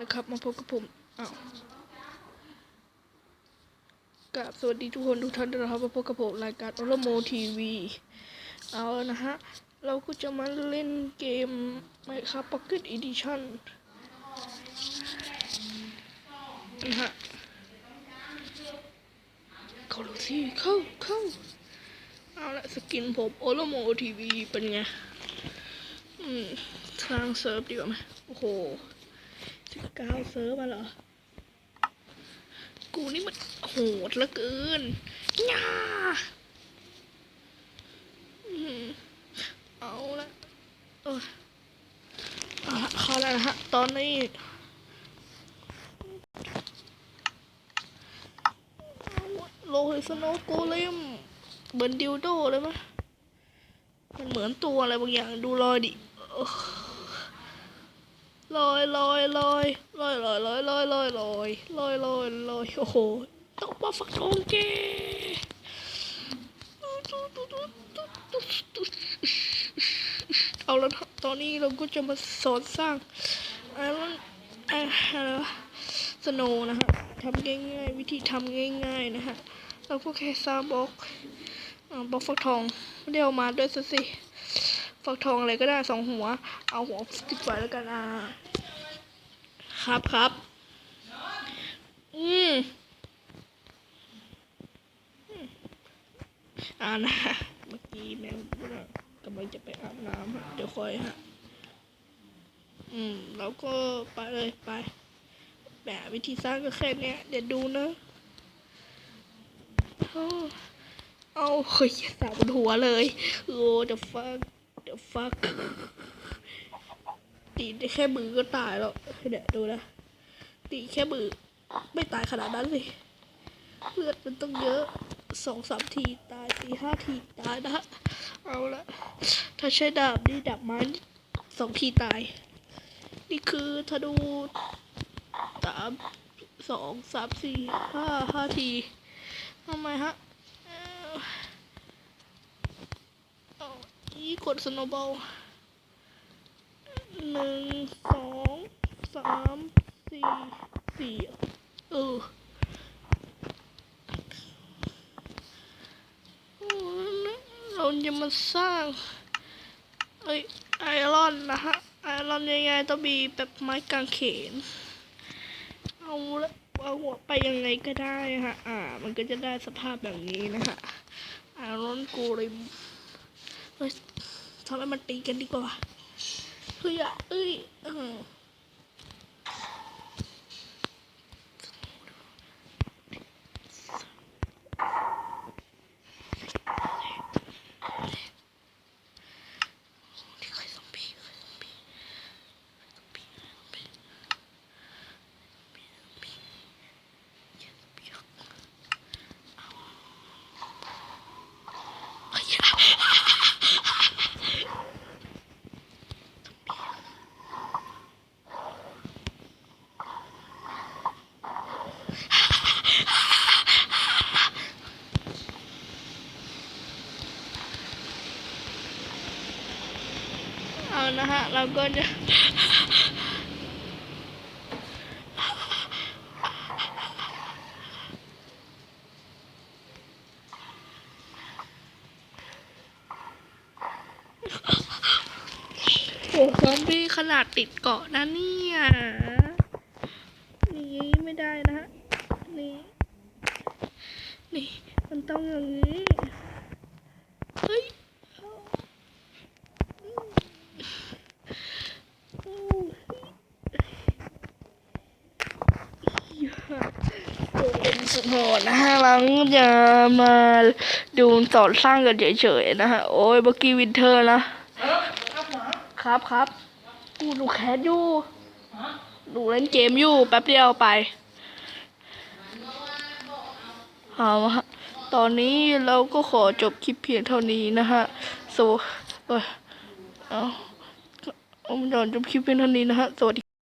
นะครับมาพบกับผมอ้าวกราบสวัสดีทุกคนทุกท่านด้วยนะครับมาพบกับผมรายการออโมทีวีเอาละนะฮะ เราก็จะมาเล่นเกม Minecraft Pocket Edition นะฮะเข้าดูสิเข้าเข้าเอาละสกินผมโอโลโมทีวีเป็นไง อืม สร้างเซิร์ฟดีกว่าไหมโอ้โห สิบเก้าเซิร์ฟมาเหรอ กูนี่มันโหดเหลือเกินย่าอืมเอาละเออเอาละเข้าแล้วนะฮะ ตอนนี้โลหิสโนโกเลมเหมือนดิวโดเลยไหมมันเหมือนตัวอะไรบางอย่างดูรอยดิ ลอยลอยลอยลอยลอยลอยลอยลอยลอยลอยลอยลอยโอ้โหต้องมาฝักทองแกเอาแล้วนะตอนนี้เราก็จะมาสอนสร้างไอรอนไออะไรวสโนนะฮะทำง่ายๆ วิธีทำง่ายๆนะฮะเราก็แค่สร้างบล็อกบล็อกฟักทองไม่ได้เอามาด้วยสิ ฟักทองอะไรก็ได้สองหัว เอาหัวติดไว้แล้วกันอ่าครับครับอืมอืมอ่านะเมื่อกี้แมวกำลังจะไปอาบน้ำฮะเดี๋ยวคอยฮะ อืมแล้วก็ไปเลยไป แบบวิธีสร้างก็แค่เนี้ยเดี๋ยวดูนะโอ้เอาเฮ้ยสาวบนหัวเลย โอ้ the fuck the fuck ตีได้แค่มือก็ตายแล้วเดี๋ยวดูนะตีแค่มือไม่ตายขนาดนั้นสิเลือดมันต้องเยอะสองสามทีตายสี่ห้าทีตายนะเอาละถ้าใช้ดาบนี่ดาบไม้นี่สองทีตาย นี่คือธนูสามสองสามสี่ห้าห้าทีทำไมฮะเอ่อเอาอี กดสโนบอลหนึ่งสองสามสี่สี่เออเราจะมาสร้าง เอ้ยไอรอนนะฮะ ไอรอนยังไงต้องมีแบบไม้กางเขน เอาละเอาหัวไปยังไงก็ได้ฮะ อ่า มันก็จะได้สภาพแบบนี้นะฮะ ไอรอนกูริม เฮ้ยทำให้มันตีกันดีกว่าเฮ้ยอะเอ้ยเออนี่ใครซอมบี้ใครซอมบี้ซอมบี้ซอมบี้ซอมบี้ซอมบี้เหี้ยซอมบี้เอาเฮ้ยอะ เอา นะฮะ เราก็จะโอ้ซอมบี้ขนาดติดเกาะนะเนี่ยนี่ไม่ได้นะฮะ นี่ นี่ มันต้องอย่างนี้ เฮ้ยเอาอืมโอ้ย สุดโหดนะฮะเราจะมาดูสอนสร้างกันเฉยๆนะฮะ โอ้ยเมื่อกี้วินเทอร์นะ ครับครับกูดูแคสอยู่ดูเล่นเกมอยู่แป๊บเดียวไปเอาฮะตอนนี้เราก็ขอจบคลิปเพียงเท่านี้นะฮะสวเอยเอาเอาจบคลิปเพียงเท่านี้นะฮะ สวัสดี